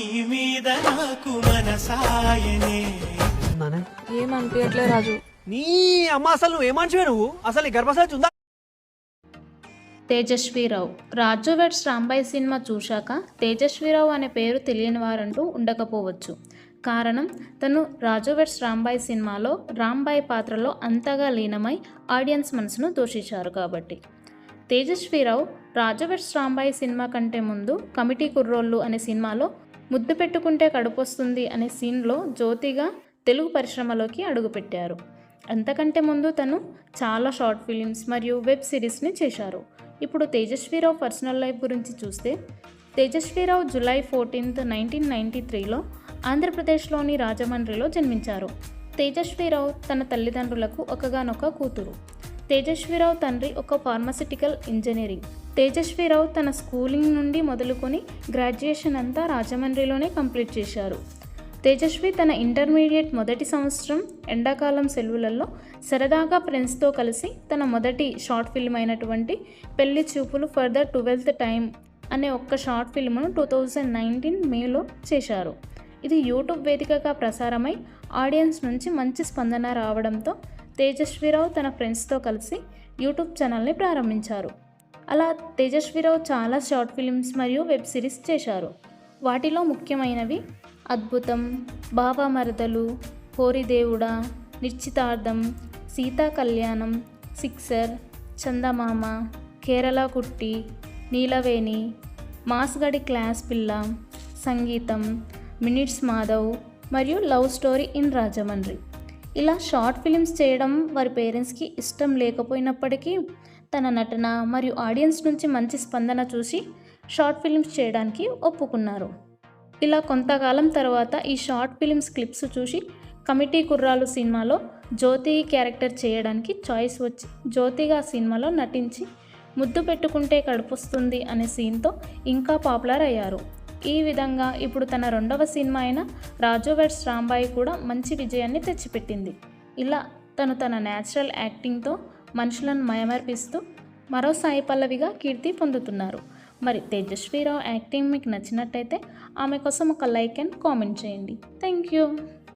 నీ మీద నాకు మనసాయనే. నానే? ఏమనిపించట్లే రాజు? నీ అమ్మ అసలు నువ్వు ఏమంచివే నువ్వు? అసలు ఈ గర్భసంచి ఉందా? తేజస్వీరావు. రాజు వెడ్స్ రాంబాయ్ సినిమా చూశాక తేజస్వీరావు అనే పేరు తెలియని వారంటూ ఉండకపోవచ్చు. కారణం తను రాజు వెడ్స్ రాంబాయ్ సినిమాలో రాంబాయ్ పాత్రలో అంతగా లీనమై ఆడియన్స్ మనసును దోషించారు కాబట్టి. తేజస్వీరావు రాజు వెడ్స్ రాంబాయ్ సినిమా కంటే ముందు కమిటీ కుర్రోళ్ళు అనే సినిమాలో ముద్దు పెట్టుకుంటే కడుపొస్తుంది అనే సీన్లో జ్యోతిగా తెలుగు పరిశ్రమలోకి అడుగుపెట్టారు. అంతకంటే ముందు తను చాలా షార్ట్ ఫిలిమ్స్ మరియు వెబ్ సిరీస్ని చేశారు. ఇప్పుడు తేజస్వీరావు పర్సనల్ లైఫ్ గురించి చూస్తే Tejaswi Rao July fourteenth nineteen ninety త్రీలో ఆంధ్రప్రదేశ్లోని రాజమండ్రిలో జన్మించారు. తేజస్వీరావు తన తల్లిదండ్రులకు ఒకగానొక కూతురు. తేజస్వీరావు తండ్రి ఒక ఫార్మసిటికల్ ఇంజనీరింగ్. తేజస్వీరావు తన స్కూలింగ్ నుండి మొదలుకొని గ్రాడ్యుయేషన్ అంతా రాజమండ్రిలోనే కంప్లీట్ చేశారు. తేజస్వి తన ఇంటర్మీడియట్ మొదటి సంవత్సరం ఎండాకాలం సెలవులలో సరదాగా ఫ్రెండ్స్తో కలిసి తన మొదటి షార్ట్ ఫిల్మ్ అయినటువంటి పెళ్ళి చూపులు ఫర్ ద ట్వెల్త్ టైం అనే ఒక్క షార్ట్ ఫిల్మ్ను టూ థౌజండ్ నైన్టీన్ మేలో చేశారు. ఇది యూట్యూబ్ వేదికగా ప్రసారమై ఆడియన్స్ నుంచి మంచి స్పందన రావడంతో తేజస్వీరావు తన ఫ్రెండ్స్తో కలిసి యూట్యూబ్ ఛానల్ని ప్రారంభించారు. అలా తేజస్విరావు చాలా షార్ట్ ఫిలిమ్స్ మరియు వెబ్ సిరీస్ చేశారు. వాటిలో ముఖ్యమైనవి అద్భుతం బాబా మరదలు నిశ్చితార్థం సీతా కళ్యాణం సిక్సర్ చందమామ కేరళ కుట్టి నీలవేణి మాస్గడి క్లాస్ పిల్ల సంగీతం మినిట్స్ మాధవ్ మరియు లవ్ స్టోరీ ఇన్ రాజమండ్రి. ఇలా షార్ట్ ఫిలిమ్స్ చేయడం వారి పేరెంట్స్కి ఇష్టం లేకపోయినప్పటికీ తన నటన మరియు ఆడియన్స్ నుంచి మంచి స్పందన చూసి షార్ట్ ఫిలిమ్స్ చేయడానికి ఒప్పుకున్నారు. ఇలా కొంతకాలం తర్వాత ఈ షార్ట్ ఫిలిమ్స్ క్లిప్స్ చూసి కమిటీ కుర్రాలు సినిమాలో జ్యోతి క్యారెక్టర్ చేయడానికి చాయిస్ వచ్చి జ్యోతిగా సినిమాలో నటించి ముద్దు పెట్టుకుంటే కడుపుస్తుంది అనే సీన్తో ఇంకా పాపులర్ అయ్యారు. ఈ విధంగా ఇప్పుడు తన రెండవ సినిమా అయిన రాజోవెడ్స్ రాంబాయి కూడా మంచి విజయాన్ని తెచ్చిపెట్టింది. ఇలా తను తన న్యాచురల్ యాక్టింగ్తో మనుషులను మయమర్పిస్తూ మరో సాయి పల్లవిగా కీర్తి పొందుతున్నారు. మరి తేజస్వీరావు యాక్టింగ్ మీకు నచ్చినట్టయితే ఆమె కోసం ఒక లైక్ అండ్ కామెంట్ చేయండి. Thank you.